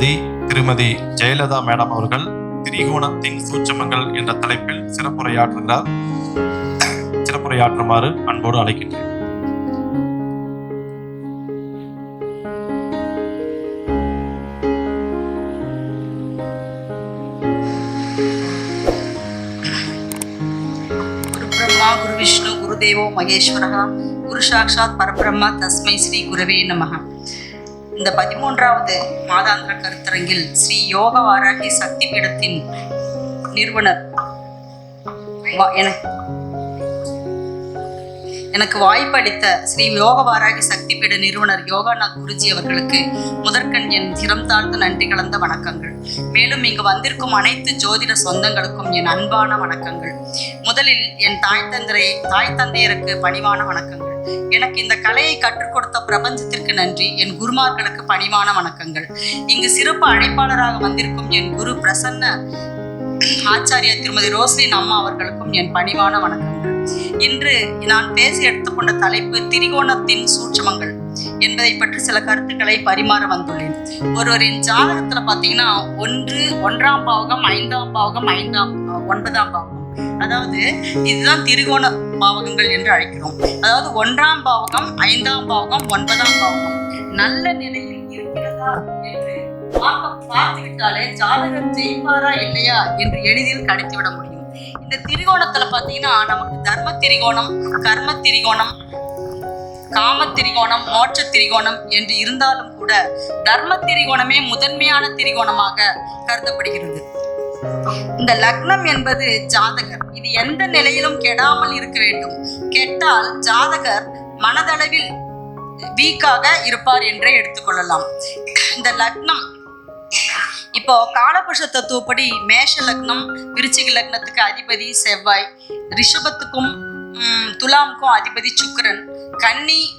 நீதிபதி திருமதி ஜெயலலிதா மேடம் அவர்கள் திரிகோணத்தின் சூட்சமங்கள் என்ற தலைப்பில் சிறப்புரையாற்றுகிறார். சிறப்புரையாற்றுமாறு அன்போடு அழைக்கின்றேன். குரு விஷ்ணு குரு தேவோ மகேஸ்வரா குரு சாட்சாத் பரபிரம்மா தஸ்மை ஸ்ரீ குருவே நமஹ. இந்த பதிமூன்றாவது மாதாந்திர கருத்தரங்கில் ஸ்ரீ யோக வாராகி சக்தி பீடத்தின் நிறுவனர் வா- எனக்கு எனக்கு வாய்ப்பளித்த ஸ்ரீ யோக வாராகி சக்தி பீட நிறுவனர் யோகாநாத் குருஜி அவர்களுக்கு முதற்கண் என் சிரம் தாழ்ந்த நன்றி கலந்த வணக்கங்கள். மேலும் இங்கு வந்திருக்கும் அனைத்து ஜோதிட சொந்தங்களுக்கும் என் அன்பான வணக்கங்கள். முதலில் என் தாய் தந்தை தாய் தந்தையருக்கு பணிவான வணக்கங்கள். எனக்கு இந்த கலையை கற்றுக் கொடுத்த பிரபஞ்சத்திற்கு நன்றி. என் குருமார்களுக்கு பணிவான வணக்கங்கள். இங்கு சிறப்பு அழைப்பாளராக வந்திருக்கும் என் குரு பிரசன்ன ஆச்சாரியா திருமதி ரோஸ்லின் அம்மா அவர்களுக்கும் என் பணிவான வணக்கங்கள். இன்று நான் பேசி எடுத்துக்கொண்ட தலைப்பு திரிகோணத்தின் சூட்சமங்கள். என்பதை பற்றி சில கருத்துக்களை பரிமாற வந்துள்ளேன். ஒருவரின் ஜாதகத்துல பாத்தீங்கன்னா ஒன்று ஒன்றாம் பாவகம் ஐந்தாம் பாவகம் ஐந்தாம் ஒன்பதாம் பாவகம். அதாவது இதுதான் திரிகோண பாவகங்கள் என்று அழைக்கிறோம். அதாவது ஒன்றாம் பாவகம் ஐந்தாம் பாவகம் ஒன்பதாம் பாவகம். நல்ல நிலையில் இருக்கிறதா என்று பார்க்க பார்த்து விட்டாலே ஜெயிப்பாரா இல்லையா என்று எளிதில் கணித்து விட முடியும். இந்த திரிகோணத்துல பாத்தீங்கன்னா நமக்கு தர்ம திரிகோணம் கர்ம திரிகோணம் காம திரிகோணம் மோட்ச திரிகோணம் என்று இருந்தாலும் கூட தர்ம திரிகோணமே முதன்மையான திரிகோணமாக கருதப்படுகிறது. இந்த லக்னம் என்பது ஜாதகர். இது எந்த நிலையிலும் கெடாமல் இருக்க வேண்டும். கெட்டால் ஜாதகர் மனதளவில் வீக்காக இருப்பார் என்றே எடுத்துக்கொள்ளலாம் இந்த லக்னம் இப்போ காலபுருஷ தத்துவப்படி மேஷ லக்னம் விருச்சிக லக்னத்துக்கு அதிபதி செவ்வாய் ரிஷபத்துக்கும் துலாமுக்கும் அதிபதி சுக்கரன். கன்னி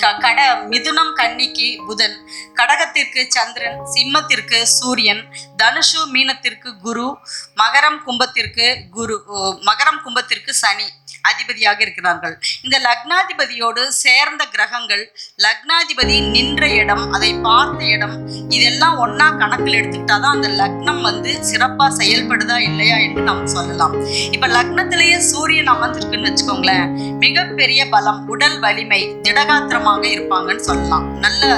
க- கட மிதுனம் கன்னிக்கு புதன். கடகத்திற்கு சந்திரன் சிம்மத்திற்கு சூரியன். தனுஷு மீனத்திற்கு குரு மகரம் கும்பத்திற்கு குரு ஓ, மகரம் கும்பத்திற்கு சனி. அதிபதியாக இருக்கிறார்கள். இந்த லக்னாதிபதியோடு சேர்ந்த கிரகங்கள் லக்னாதிபதி நின்ற இடம் அதை பார்த்த இடம் இதெல்லாம் ஒன்னா கணக்கில் எடுத்துக்கிட்டாதான் அந்த லக்னம் வந்து சிறப்பா செயல்படுதா இல்லையா என்று நாம் சொல்லலாம். இப்ப லக்னத்திலேயே சூரியன் அமர்ந்திருக்குன்னு வச்சுக்கோங்களேன் மிகப்பெரிய பலம் உடல் வலிமை திடகாத்திரமாக இருப்பாங்கன்னு சொல்லலாம். நல்ல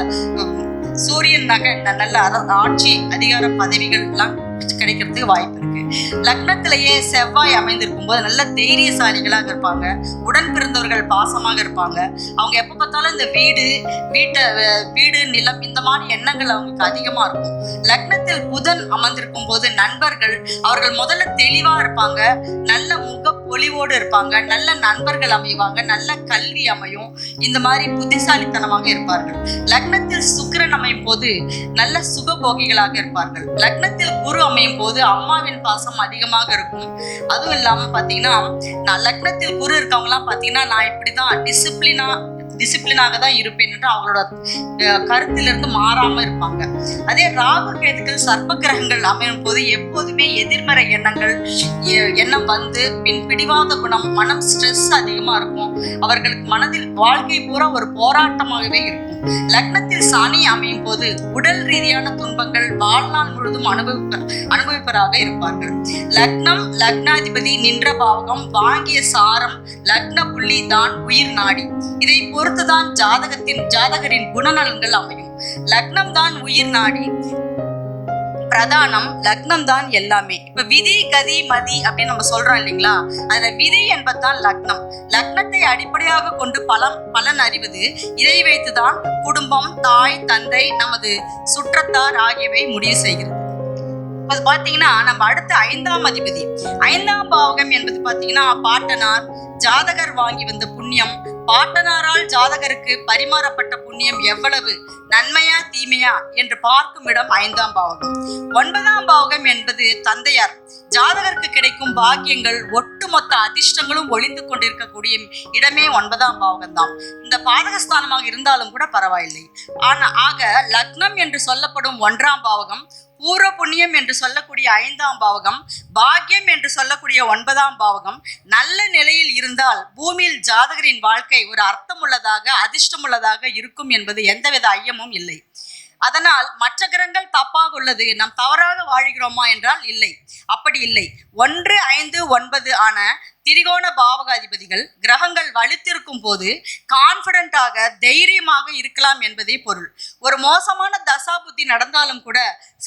சூரியன் நகை நல்ல ஆட்சி அதிகார பதவிகள் எல்லாம் கிடைக்கிறதுக்கு வாய்ப்பு இருக்கு. லக்னத்திலேயே செவ்வாய் அமைந்திருக்கும் போது நல்ல தைரியசாலிகளாக இருப்பாங்க. உடன் பிறந்தவர்கள் பாசமாக இருப்பாங்க. அவங்க எப்ப பார்த்தாலும் இந்த வீடு வீட்டை வீடு நிலம் இந்த மாதிரி எண்ணங்கள் அவங்களுக்கு அதிகமா இருக்கும். லக்னத்தில் புதன் அமர்ந்திருக்கும் போது நண்பர்கள் அவர்கள் முதல்ல தெளிவா இருப்பாங்க. நல்ல ஒளிவோடு இருப்பாங்க நல்ல நண்பர்கள் அமைவாங்க நல்ல கல்வி அமையும் இந்த மாதிரி புத்திசாலித்தனமாக இருப்பார்கள். லக்னத்தில் சுக்கிரன் அமையும் போது நல்ல சுகபோகிகளாக இருப்பார்கள். லக்னத்தில் குரு அமையும் போது அம்மாவின் பாசம் அதிகமாக இருக்கும். அதுவும் இல்லாம பாத்தீங்கன்னா நான் லக்னத்தில் குரு இருக்கவங்கலாம் பாத்தீங்கன்னா நான் இப்படிதான் டிசிப்ளினா டிசிப்ளினாக தான் இருப்பேன் என்று அவங்களோட கருத்திலிருந்து மாறாம இருப்பாங்க. அதே ராகு கேதுக்கள் சர்ப்ப கிரகங்கள் அமையும் போது எப்போதுமே எதிர்மறை எண்ணங்கள் எண்ணம் வந்து பின் பிடிவாத குணம் மனம் ஸ்ட்ரெஸ் அதிகமா இருக்கும். அவர்களுக்கு மனதில் வாழ்க்கை பூரா ஒரு போராட்டமாகவே இருக்கும். லக்னத்தில் சனி அமையும் போது உடல் ரீதியான துன்பங்கள் வாழ்நாள் முழுதும் அனுபவிப்ப அனுபவிப்பராக இருப்பார்கள். லக்னம் லக்னாதிபதி நின்ற பாவகம் வாங்கிய சாரம் லக்ன புள்ளி தான் உயிர் நாடி. இதை பொறுத்துதான் ஜாதகத்தின் ஜாதகரின் குணநலன்கள் அமையும். லக்னம் தான் உயிர் நாடி. பிரதானம் லக்னம் தான் எல்லாமே. இப்ப விதி கதி மதி அப்படின்னு நம்ம சொல்றோம் இல்லைங்களா? அதுல விதி என்பதுதான் லக்னம். லக்னத்தை அடிப்படையாக கொண்டு பலம் பலன் அறிவது இதை வைத்துதான் குடும்பம் தாய் தந்தை நமது சுற்றத்தார் ஆகியவை முடிவு செய்கிறது. அது பாத்தீங்கன்னா நம்ம அடுத்த ஐந்தாம் அதிபதி. ஐந்தாம் பாவகம் என்பது பாத்தீங்கன்னா பாட்டனார் ஜாதகர் வாங்கி வந்த புண்ணியம் பாட்டனாரால் ஜாதகருக்கு பரிமாறப்பட்ட புண்ணியம் எவ்வளவு? நன்மையா தீமையா? என்று பார்க்கும் இடம் ஐந்தாம் பாவகம். ஒன்பதாம் பாவகம் என்பது தந்தையார். ஜாதகருக்கு கிடைக்கும் பாக்கியங்கள் ஒட்டுமொத்த அதிர்ஷ்டங்களும் ஒளிந்து கொண்டிருக்கக்கூடிய இடமே ஒன்பதாம் பாவகம் தான் இந்த பாதகஸ்தானமாக இருந்தாலும் கூட பரவாயில்லை. ஆனா ஆக லக்னம் என்று சொல்லப்படும் ஒன்றாம் பாவகம் பூர்வ புண்ணியம் என்று சொல்லக்கூடிய ஐந்தாம் பாவகம் பாக்கியம் என்று சொல்லக்கூடிய ஒன்பதாம் பாவகம் நல்ல நிலையில் இருந்தால் பூமியில் ஜாதகரின் வாழ்க்கை ஒரு அர்த்தமுள்ளதாக அதிர்ஷ்டமுள்ளதாக இருக்கும் என்பது எந்தவித ஐயமும் இல்லை. அதனால் மற்ற கிரகங்கள் தப்பாக உள்ளது நாம் தவறாக வாழ்கிறோமா என்றால் இல்லை. அப்படி இல்லை. ஒன்று ஐந்து ஒன்பது ஆன திரிகோண பாவக அதிபதிகள் கிரகங்கள் வலுத்திருக்கும் போது கான்ஃபிடென்ட்டாக தைரியமாக இருக்கலாம் என்பதே பொருள். ஒரு மோசமான தசா புத்தி நடந்தாலும் கூட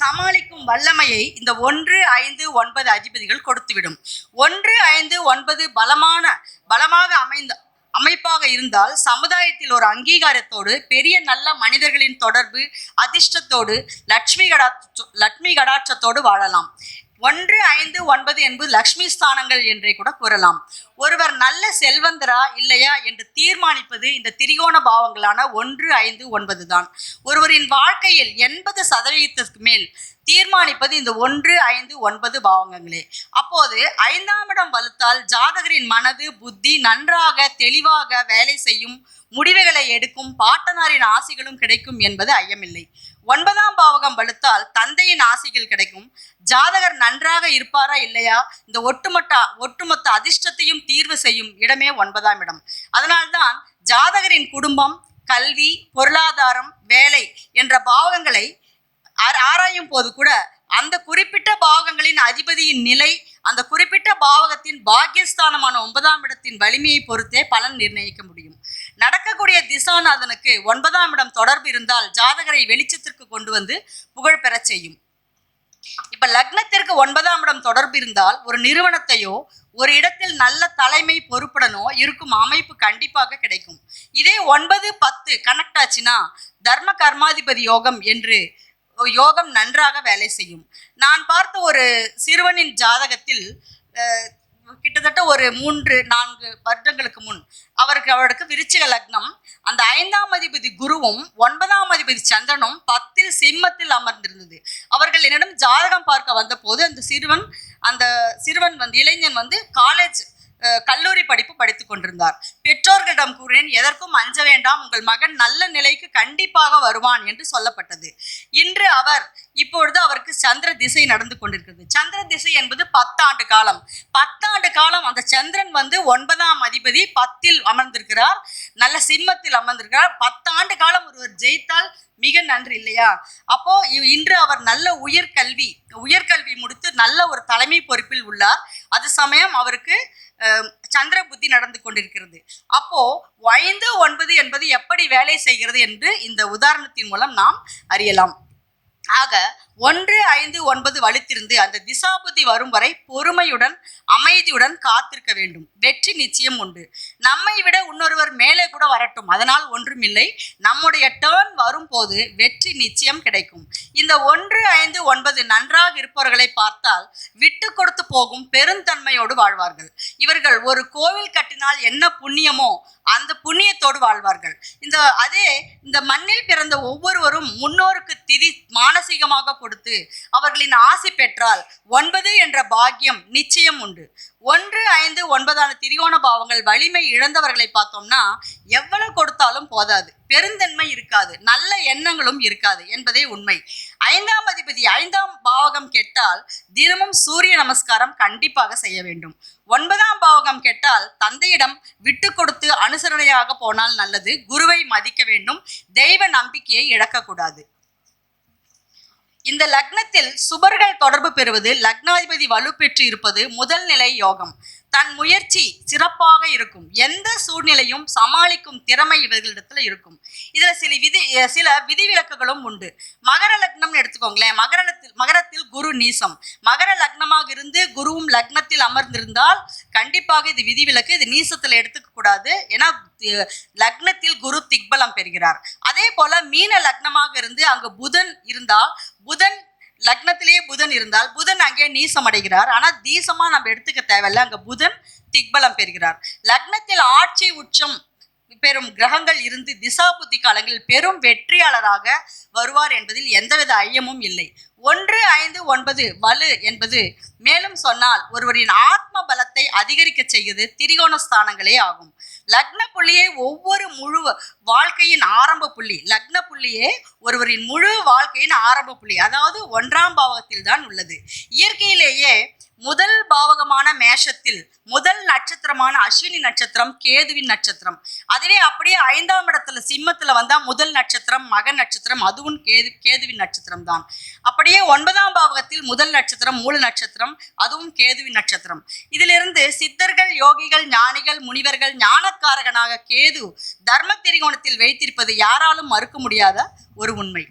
சமாளிக்கும் வல்லமையை இந்த ஒன்று ஐந்து ஒன்பது அதிபதிகள் கொடுத்துவிடும். ஒன்று ஐந்து ஒன்பது பலமான பலமாக அமைந்த அமைப்பாக இருந்தால் சமுதாயத்தில் ஒரு அங்கீகாரத்தோடு பெரிய நல்ல மனிதர்களின் தொடர்பு அதிர்ஷ்டத்தோடு லட்சுமி கடா லட்சுமி கடாட்சத்தோடு வாழலாம். ஒன்று ஐந்து ஒன்பது என்பது லக்ஷ்மி ஸ்தானங்கள் என்றே கூட கூறலாம். ஒருவர் நல்ல செல்வந்தரா இல்லையா என்று தீர்மானிப்பது இந்த திரிகோண பாவங்களான ஒன்று ஐந்து ஒன்பது தான். ஒருவரின் வாழ்க்கையில் எண்பது சதவீதத்திற்கு மேல் தீர்மானிப்பது இந்த ஒன்று ஐந்து ஒன்பது பாவகங்களே அப்போது ஐந்தாம் இடம் வலுத்தால் ஜாதகரின் மனது புத்தி நன்றாக தெளிவாக வேலை செய்யும் முடிவுகளை எடுக்கும் பாட்டனாரின் ஆசிகளும் கிடைக்கும் என்பது ஐயமில்லை. ஒன்பதாம் பாவகம் வலுத்தால் தந்தையின் ஆசிகள் கிடைக்கும். ஜாதகர் நன்றாக இருப்பாரா இல்லையா? இந்த ஒட்டுமொத்த ஒட்டுமொத்த அதிர்ஷ்டத்தையும் தீர்வு செய்யும் இடமே ஒன்பதாம் இடம். அதனால்தான் ஜாதகரின் குடும்பம் கல்வி பொருளாதாரம் வேலை என்ற பாவகங்களை ஆராயும் போது கூட அந்த குறிப்பிட்ட பாகங்களின் அதிபதியின் நிலை அந்த குறிப்பிட்ட பாவகத்தின் பாக்கியஸ்தானமான ஒன்பதாம் இடத்தின் வலிமையை பொறுத்தே பலன் நிர்ணயிக்க முடியும். நடக்கக்கூடிய திசாநாதனுக்கு ஒன்பதாம் இடம் தொடர்பு இருந்தால் ஜாதகரை வெளிச்சத்திற்கு கொண்டு வந்து புகழ் பெறச் செய்யும். இப்ப லக்னத்திற்கு ஒன்பதாம் இடம் தொடர்பு இருந்தால் ஒரு நிறுவனத்தையோ ஒரு இடத்தில் நல்ல தலைமை பொறுப்புடனோ இருக்கும் அமைப்பு கண்டிப்பாக கிடைக்கும். இதே ஒன்பது பத்து கனெக்ட் ஆச்சுன்னா தர்ம கர்மாதிபதி யோகம் என்று யோகம் நன்றாக வேலை செய்யும். நான் பார்த்த ஒரு சிறுவனின் ஜாதகத்தில் கிட்டத்தட்ட ஒரு மூன்று நான்கு வருடங்களுக்கு முன் அவருக்கு அவருக்கு விருச்சிக லக்னம். அந்த ஐந்தாம் அதிபதி குருவும் ஒன்பதாம் அதிபதி சந்திரனும் பத்தில் சிம்மத்தில் அமர்ந்திருந்தது. அவர்கள் என்னிடம் ஜாதகம் பார்க்க வந்தபோது அந்த சிறுவன் அந்த சிறுவன் வந்து இளைஞன் வந்து காலேஜ் கல்லூரி படிப்பு படித்துக் கொண்டிருந்தார். பெற்றோர்களிடம் கூறினேன் எதற்கும் அஞ்ச வேண்டாம் உங்கள் மகன் நல்ல நிலைக்கு கண்டிப்பாக வருவான் என்று சொல்லப்பட்டது. இன்று அவர் இப்பொழுது அவருக்கு சந்திர திசை நடந்து கொண்டிருக்கிறது. சந்திர திசை என்பது பத்தாண்டு காலம். பத்தாண்டு காலம் அந்த சந்திரன் வந்து ஒன்பதாம் அதிபதி பத்தில் அமர்ந்திருக்கிறார். நல்ல சிம்மத்தில் அமர்ந்திருக்கிறார். பத்தாண்டு காலம் ஒருவர் ஜெயித்தால் மிக நன்றி இல்லையா? அப்போ இன்று அவர் நல்ல உயர்கல்வி உயர்கல்வி முடித்து நல்ல ஒரு தலைமை பொறுப்பில் உள்ளார். அது சமயம் அவருக்கு சந்திர புத்தி நடந்து கொண்டிருக்கிறது. அப்போ ஐந்து ஒன்பது என்பது எப்படி வேலை செய்கிறது என்று இந்த உதாரணத்தின் மூலம் நாம் அறியலாம். ஆக ஒன்று ஐந்து ஒன்பது வலுத்திருந்து அந்த திசாபுத்தி வரும் வரை பொறுமையுடன் அமைதியுடன் காத்திருக்க வேண்டும். வெற்றி நிச்சயம் உண்டு. நம்மை விட இன்னொருவர் மேலே கூட வரட்டும். அதனால் ஒன்றுமில்லை நம்முடைய டேர்ன் வரும்போது வெற்றி நிச்சயம் கிடைக்கும். இந்த ஒன்று ஐந்து ஒன்பது நன்றாக இருப்பவர்களை பார்த்தால் விட்டு கொடுத்து போகும் பெருந்தன்மையோடு வாழ்வார்கள். இவர்கள் ஒரு கோவில் கட்டினால் என்ன புண்ணியமோ அந்த புண்ணியத்தோடு வாழ்வார்கள். இந்த அதே இந்த மண்ணில் பிறந்த ஒவ்வொருவரும் முன்னோருக்கு திதி மானசீகமாக கொடுத்து அவர்களின் ஆசை பெற்றால் ஒன்பது என்ற பாக்கியம் நிச்சயம் உண்டு. ஒன்று ஐந்து ஒன்பதான திரியோண பாவங்கள் வலிமை இழந்தவர்களை பார்த்தோம்னா எவ்வளவு கொடுத்தாலும் போதாது. பெருந்தன்மை இருக்காது. நல்ல எண்ணங்களும் இருக்காது என்பதே உண்மை. ஐந்தாம் அதிபதி ஐந்தாம் பாவகம் கெட்டால் தினமும் சூரிய நமஸ்காரம் கண்டிப்பாக செய்ய வேண்டும். ஒன்பதாம் பாவகம் கெட்டால் தந்தையிடம் விட்டு கொடுத்து அனுசரணையாக போனால் நல்லது. குருவை மதிக்க வேண்டும். தெய்வ நம்பிக்கையை இழக்கக்கூடாது. இந்த லக்னத்தில் சுபர்கள் தொடர்பு பெறுவது லக்னாதிபதி வலுப்பெற்று இருப்பது முதல் நிலை யோகம். தன் முயற்சி சிறப்பாக இருக்கும். எந்த சூழ்நிலையும் சமாளிக்கும் திறமை இவர்களிடத்துல இருக்கும். இதுல சில விதி சில விதிவிலக்குகளும் உண்டு. மகர லக்னம்னு எடுத்துக்கோங்களேன். மகரத்தில் மகரத்தில் குரு நீசம். மகர லக்னமாக இருந்து குருவும் லக்னத்தில் அமர்ந்திருந்தால் கண்டிப்பாக இது விதிவிலக்கு. இது நீசத்துல எடுத்துக்க கூடாது. ஏன்னா லக்னத்தில் குரு திக்பலம் பெறுகிறார். அதே போல மீன லக்னமாக இருந்து அங்கு புதன் இருந்தால் புதன் லக்னத்திலேயே புதன் இருந்தால் புதன் அங்கே நீசம் அடைகிறார் ஆனால் தீசமாக நம்ம எடுத்துக்க தேவையில்ல. அங்கே புதன் திக்பலம் பெறுகிறார். லக்னத்தில் ஆட்சி உச்சம் பெறும் கிரகங்கள் இருந்து திசா புத்தி காலங்களில் பெரும் வெற்றியாளராக வருவார் என்பதில் எந்தவித ஐயமும் இல்லை. ஒன்று ஐந்து ஒன்பது வலு என்பது மேலும் சொன்னால் ஒருவரின் ஆத்ம பலத்தை அதிகரிக்க செய்வது திரிகோண ஸ்தானங்களே ஆகும். லக்ன புள்ளியே ஒவ்வொரு முழு வாழ்க்கையின் ஆரம்ப புள்ளி. லக்ன புள்ளியே ஒருவரின் முழு வாழ்க்கையின் ஆரம்ப புள்ளி. அதாவது ஒன்றாம் பாவத்தில் தான் உள்ளது. இயற்கையிலேயே முதல் பாவகமான மேஷத்தில் முதல் நட்சத்திரமான அஸ்வினி நட்சத்திரம் கேதுவின் நட்சத்திரம். அதுவே அப்படியே ஐந்தாம் இடத்துல சிம்மத்துல வந்தா முதல் நட்சத்திரம் மக நட்சத்திரம் அதுவும் கேது கேதுவின் நட்சத்திரம் தான். அப்படியே ஒன்பதாம் பாவகத்தில் முதல் நட்சத்திரம் மூல நட்சத்திரம் அதுவும் கேதுவின் நட்சத்திரம். இதிலிருந்து சித்தர்கள் யோகிகள் ஞானிகள் முனிவர்கள் ஞானக்காரகனாக கேது தர்ம திரிகோணத்தில் வைத்திருப்பது யாராலும் மறுக்க முடியாத ஒரு உண்மை.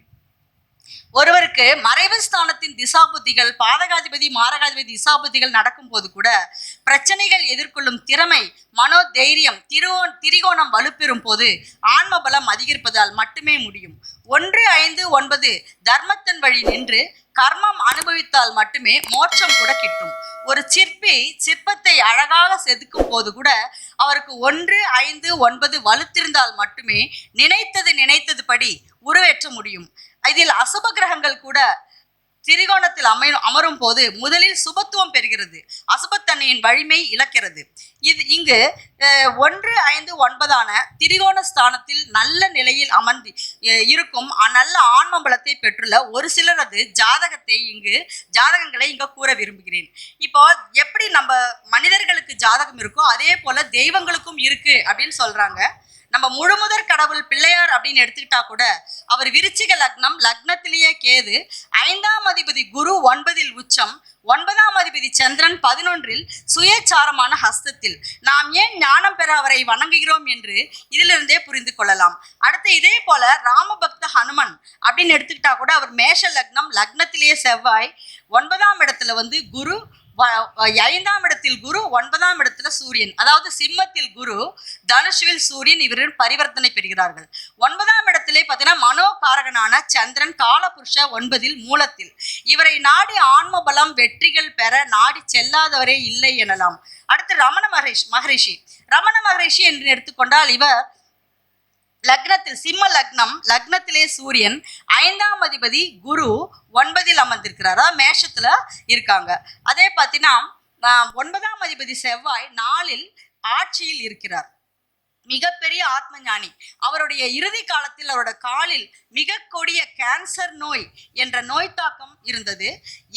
ஒருவருக்கு மறைவு ஸ்தானத்தின் திசாபுத்திகள் பாதகாதிபதி மாரகாதிபதி திசாபுத்திகள் நடக்கும்போது கூட பிரச்சனைகள் எதிர்கொள்ளும் திறமை மனோ தைரியம் திருவோ திரிகோணம் வலுப்பெறும் போது ஆன்ம பலம் அதிகரிப்பதால் மட்டுமே முடியும். ஒன்று ஐந்து ஒன்பது தர்மத்தின் வழி நின்று கர்மம் அனுபவித்தால் மட்டுமே மோட்சம் கூட கிட்டும். ஒரு சிற்பி சிற்பத்தை அழகாக செதுக்கும் போது கூட அவருக்கு ஒன்று ஐந்து ஒன்பது வலுத்திருந்தால் மட்டுமே நினைத்தது நினைத்தது படி உருவேற்ற முடியும். இதில் அசுப கிரகங்கள் கூட திரிகோணத்தில் அமை அமரும் போது முதலில் சுபத்துவம் பெறுகிறது. அசுபத்தன்மையின் வலிமை இழக்கிறது. இது இங்கு ஒன்று ஐந்து ஒன்பதான திரிகோண ஸ்தானத்தில் நல்ல நிலையில் அமர்ந்து இருக்கும் நல்ல ஆன்மம்பலத்தை பெற்றுள்ள ஒரு சிலரது ஜாதகத்தை இங்கு ஜாதகங்களை இங்கே கூற விரும்புகிறேன். இப்போ எப்படி நம்ம மனிதர்களுக்கு ஜாதகம் இருக்கோ அதே போல தெய்வங்களுக்கும் இருக்கு அப்படின்னு சொல்றாங்க. நம்ம முழுமுதற் கடவுள் பிள்ளையார் அப்படின்னு எடுத்துக்கிட்டா கூட அவர் விருச்சிக லக்னம் லக்னத்திலேயே கேது ஐந்தாம் அதிபதி குரு ஒன்பதில் உச்சம் ஒன்பதாம் அதிபதி சந்திரன் பதினொன்றில் சுயச்சாரமான ஹஸ்தத்தில். நாம் ஏன் ஞானம் பெற அவரை வணங்குகிறோம் என்று இதிலிருந்தே புரிந்து கொள்ளலாம். அடுத்து இதே போல ராமபக்த ஹனுமன் அப்படின்னு எடுத்துக்கிட்டா கூட அவர் மேஷ லக்னம் லக்னத்திலேயே செவ்வாய் ஒன்பதாம் இடத்துல வந்து குரு ஐந்தாம் இடத்தில் குரு ஒன்பதாம் இடத்துல சூரியன். அதாவது சிம்மத்தில் குரு தனுஷுவில் சூரியன் இவரின் பரிவர்த்தனை பெறுகிறார்கள். ஒன்பதாம் இடத்திலே பார்த்தீங்கன்னா மனோகாரகனான சந்திரன் காலபுருஷ ஒன்பதில் மூலத்தில். இவரை நாடி ஆன்ம பலம் வெற்றிகள் பெற நாடி செல்லாதவரே இல்லை எனலாம். அடுத்து ரமண மகரிஷ் மகரிஷி. ரமண மகரிஷி என்று எடுத்துக்கொண்டால் இவர் லக்னத்தில் சிம்ம லக்னம் லக்னத்திலே சூரியன் ஐந்தாம் அதிபதி குரு ஒன்பதில் அமர்ந்திருக்கிறார்? அதாவது மேஷத்துல இருக்காங்க. அதே பார்த்தீங்கன்னா ஒன்பதாம் அதிபதி செவ்வாய் நாளில் ஆட்சியில் இருக்கிறார். மிகப்பெரிய ஆத்ம ஞானி அவருடைய இறுதி காலத்தில் அவரோட காலில் மிக கொடிய கேன்சர் நோய் என்ற நோய் தாக்கம் இருந்தது.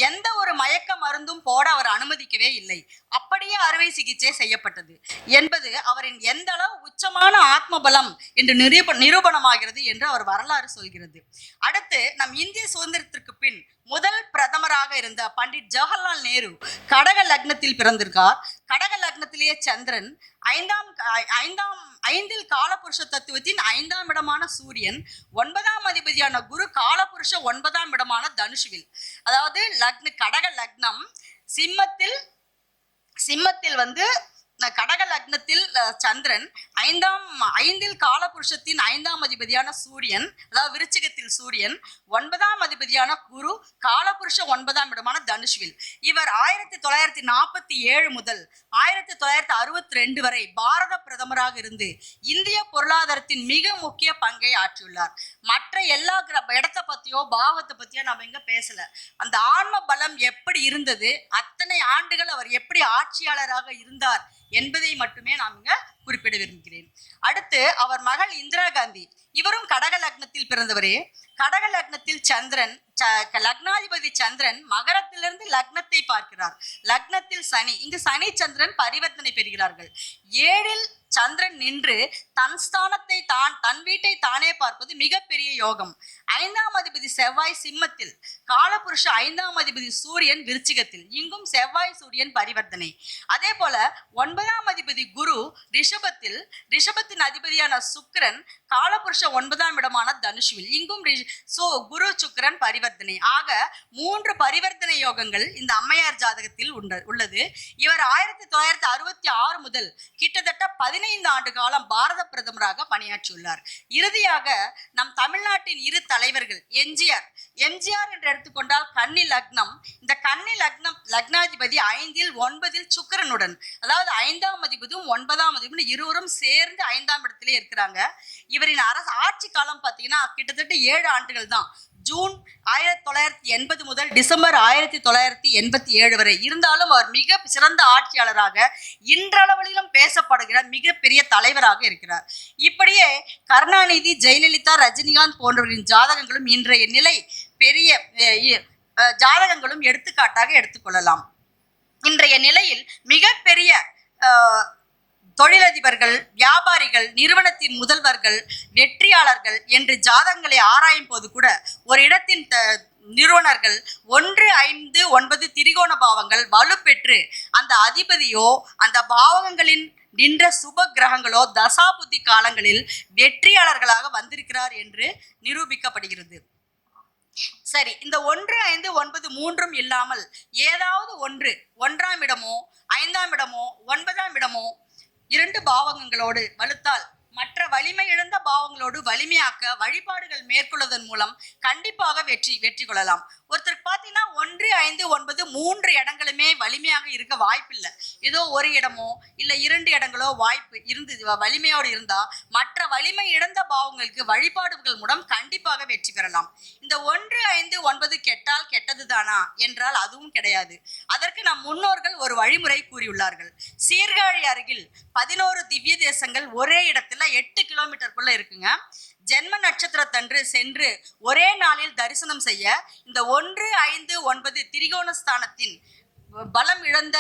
எந்த ஒரு மயக்க மருந்தும் போட அவர் அனுமதிக்கவே இல்லை. அப்படியே அறுவை சிகிச்சை செய்யப்பட்டது என்பது அவரின் எந்த அளவு உச்சமான ஆத்ம பலம் என்று நிரூப நிரூபணமாகிறது என்று அவர் வரலாறு சொல்கிறது. அடுத்து நம் இந்திய சுதந்திரத்திற்கு பின் முதல் பிரதமராக இருந்த பண்டிட் ஜவஹர்லால் நேரு கடக லக்னத்தில் பிறந்திருக்கார். இடத்திலேயே சந்திரன் ஐந்தாம் ஐந்தாம் ஐந்தில் காலபுருஷ தத்துவத்தின் ஐந்தாம் இடமான சூரியன் ஒன்பதாம் அதிபதியான குரு காலபுருஷ ஒன்பதாம் இடமான தனுஷுவில். அதாவது லக்ன கடக லக்னம் சிம்மத்தில் சிம்மத்தில் வந்து கடக லக்னத்தில் சந்திரன் ஐந்தாம் ஐந்தில் காலபுருஷத்தின் ஐந்தாம் அதிபதியான சூரியன் அதாவது விருச்சிகத்தில் சூரியன் ஒன்பதாம் அதிபதியான குரு காலபுருஷ ஒன்பதாம் இடமான தனுஷ்வில். இவர் ஆயிரத்தி தொள்ளாயிரத்தி நாற்பத்தி ஏழு முதல் ஆயிரத்தி தொள்ளாயிரத்தி அறுபத்தி ரெண்டு வரை பாரத பிரதமராக இருந்து இந்திய பொருளாதாரத்தின் மிக முக்கிய பங்கை ஆற்றியுள்ளார். மற்ற எல்லா கிர இடத்தை பத்தியோ பாவத்தை பத்தியோ நம்ம இங்க பேசல. அந்த ஆன்ம பலம் எப்படி இருந்தது அத்தனை ஆண்டுகள் அவர் எப்படி ஆட்சியாளராக இருந்தார் என்பதை மட்டுமே நான் இங்க குறிப்பிட விரும்புகிறேன். அடுத்து அவர் மகள் இந்திரா காந்தி. இவரும் கடக லக்னத்தில் பிறந்தவரே. கடக லக்னத்தில் சந்திரன் ச- லக்னாதிபதி சந்திரன் மகரத்திலிருந்து லக்னத்தை பார்க்கிறார். லக்னத்தில் சனி இங்கு சனி சந்திரன் பரிவர்த்தனை பெறுகிறார்கள். ஏழில் சந்திரன் நின்று தன் ஸ்தானத்தை தான் தன் வீட்டை தானே பார்ப்பது மிகப்பெரிய யோகம். ஐந்தாம் அதிபதி செவ்வாய் சிம்மத்தில் காலபுருஷ ஐந்தாம் அதிபதி சூரியன் விருச்சிகத்தில். இங்கும் செவ்வாய் சூரியன் பரிவர்த்தனை. அதே போல ஒன்பதாம் அதிபதி குரு ரிஷபத்தில் ரிஷபத்தின் அதிபதியான சுக்கரன் காலபுருஷ ஒன்பதாம் இடமான தனுஷுவில். இங்கும் சோ குரு சுக்கரன் பரிவர்த்தனை. ஆக மூன்று பரிவர்த்தனை யோகங்கள் இந்த அம்மையார் ஜாதகத்தில் உண்ட- உள்ளது. இவர் ஆயிரத்தி தொள்ளாயிரத்தி அறுபத்தி ஆறு முதல் கிட்டத்தட்ட பதினைந்து ஆண்டு காலம் பாரத பிரதமராக பணியாற்றியுள்ளார். இறுதியாக நம் தமிழ்நாட்டின் இரு தலைவர்கள். எம்ஜிஆர். எம்ஜிஆர் என்று எடுத்துக்கொண்டால் கன்னி லக்னம். இந்த கன்னி லக்னம் லக்னாதிபதி ஐந்தில் ஒன்பதில் சுக்கிரனுடன். அதாவது ஐந்தாம் அதிபதியும் ஒன்பதாம் அதிபதியும் இருவரும் சேர்ந்து ஐந்தாம் இடத்திலே இருக்கிறாங்க. இவரின் அரசு ஆட்சி காலம் பார்த்தீங்கன்னா கிட்டத்தட்ட ஏழு ஆண்டுகள் தான். ஜூன் ஆயிரத்தி தொள்ளாயிரத்தி எண்பது முதல் டிசம்பர் ஆயிரத்தி தொள்ளாயிரத்தி எண்பத்தி ஏழு வரை இருந்தாலும் அவர் மிக சிறந்த ஆட்சியாளராக இன்றளவிலும் பேசப்படுகிற மிகப்பெரிய தலைவராக இருக்கிறார். இப்படியே கருணாநிதி ஜெயலலிதா ரஜினிகாந்த் போன்றவரின் ஜாதகங்களும் இன்றைய நிலை பெரிய இ- ஜாதகங்களும் எடுத்துக்காட்டாக எடுத்துக்கொள்ளலாம். இன்றைய நிலையில் மிகப்பெரிய தொழிலதிபர்கள் வியாபாரிகள் நிறுவனத்தின் முதல்வர்கள் வெற்றியாளர்கள் என்று ஜாதகங்களை ஆராயும் போது கூட ஒரு இடத்தின் த நிறுவனர்கள் ஒன்று ஐந்து ஒன்பது திரிகோண பாவங்கள் வலுப்பெற்று அந்த அதிபதியோ அந்த பாவகங்களின் நின்ற சுப கிரகங்களோ தசாபுத்தி காலங்களில் வெற்றியாளர்களாக வந்திருக்கிறார் என்று நிரூபிக்கப்படுகிறது. சரி இந்த ஒன்று ஐந்து ஒன்பது மூன்றும் இல்லாமல் ஏதாவது ஒன்று ஒன்றாம் இடமோ ஐந்தாம் இடமோ ஒன்பதாம் இடமோ இரண்டு பாவகங்களோடு வலுத்தால் மற்ற வலிமை இழந்த பாவங்களோடு வலிமையாக்க வழிபாடுகள் மேற்கொள்வதன் மூலம் கண்டிப்பாக வெற்றி வெற்றி கொள்ளலாம். ஒருத்தருக்கு பார்த்தீங்கன்னா ஒன்று ஐந்து ஒன்பது மூன்று இடங்களுமே வலிமையாக இருக்க வாய்ப்பில்லை. ஏதோ ஒரு இடமோ இல்லை இரண்டு இடங்களோ வாய்ப்பு இருந்து வலிமையோடு இருந்தால் மற்ற வலிமை இழந்த பாவங்களுக்கு வழிபாடுகள் மூலம் கண்டிப்பாக வெற்றி பெறலாம். இந்த ஒன்று ஐந்து ஒன்பது கெட்டால் கெட்டதுதானா? என்றால் அதுவும் கிடையாது. அதற்கு நம் முன்னோர்கள் ஒரு வழிமுறை கூறியுள்ளார்கள். சீர்காழி அருகில் பதினோரு திவ்ய தேசங்கள் ஒரே இடத்துல எட்டு கிலோமீட்டருக்குள்ள இருக்குங்க. ஜென்ம நட்சத்திரத்தன்று சென்று ஒரே நாளில் தரிசனம் செய்ய இந்த ஒன்று ஐந்து ஒன்பது திரிகோணஸ்தானத்தின் பலம் இழந்த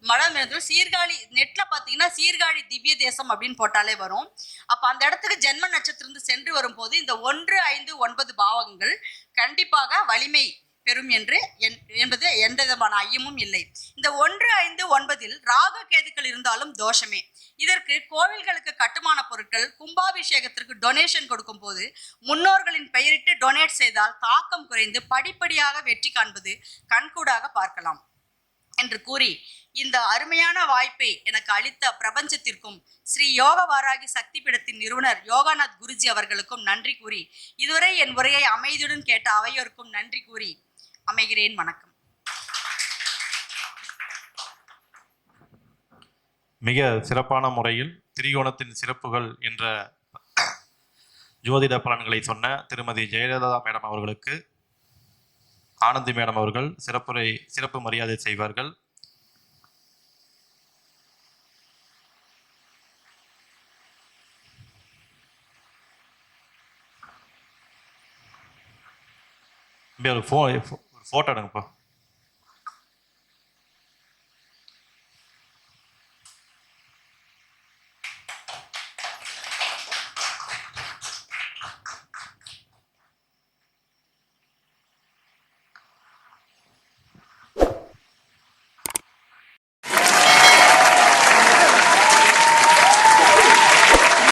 மலம் இழந்த சீர்காழி நெட்ல பார்த்தீங்கன்னா சீர்காழி திவ்ய தேசம் அப்படின்னு போட்டாலே வரும். அப்ப அந்த இடத்துக்கு ஜென்ம நட்சத்திரம் சென்று வரும்போது இந்த ஒன்று ஐந்து ஒன்பது பாவங்கள் கண்டிப்பாக வலிமை பெறும் என்று என்- என்பது எந்த விதமான ஐயமும் இல்லை. இந்த ஒன்று ஐந்து ஒன்பதில் ராக கேதுக்கள் இருந்தாலும் தோஷமே. இதற்கு கோவில்களுக்கு கட்டுமான பொருட்கள் கும்பாபிஷேகத்திற்கு டொனேஷன் கொடுக்கும் போது முன்னோர்களின் பெயரிட்டு டொனேட் செய்தால் தாக்கம் குறைந்து படிப்படியாக வெற்றி காண்பது கண்கூடாக பார்க்கலாம் என்று கூறி இந்த அருமையான வாய்ப்பை எனக்கு அளித்த பிரபஞ்சத்திற்கும் ஸ்ரீ யோக வாராகி சக்தி பீடத்தின் நிறுவனர் யோகாநாத் குருஜி அவர்களுக்கும் நன்றி கூறி இதுவரை என் உரையை அமைதியுடன் கேட்ட அவையோருக்கும் நன்றி கூறி அமைகிறேன். வணக்கம். மிக சிறப்பான முறையில் திரிகோணத்தின் சிறப்புகள் என்ற ஜோதிட பலன்களை சொன்ன திருமதி ஜெயலலிதா மேடம் அவர்களுக்கு ஆனந்தி மேடம் அவர்கள் சிறப்புரை சிறப்பு மரியாதை செய்வார்கள். ஒரு ஃபோ ஒரு ஃபோட்டோ எடுங்கப்பா.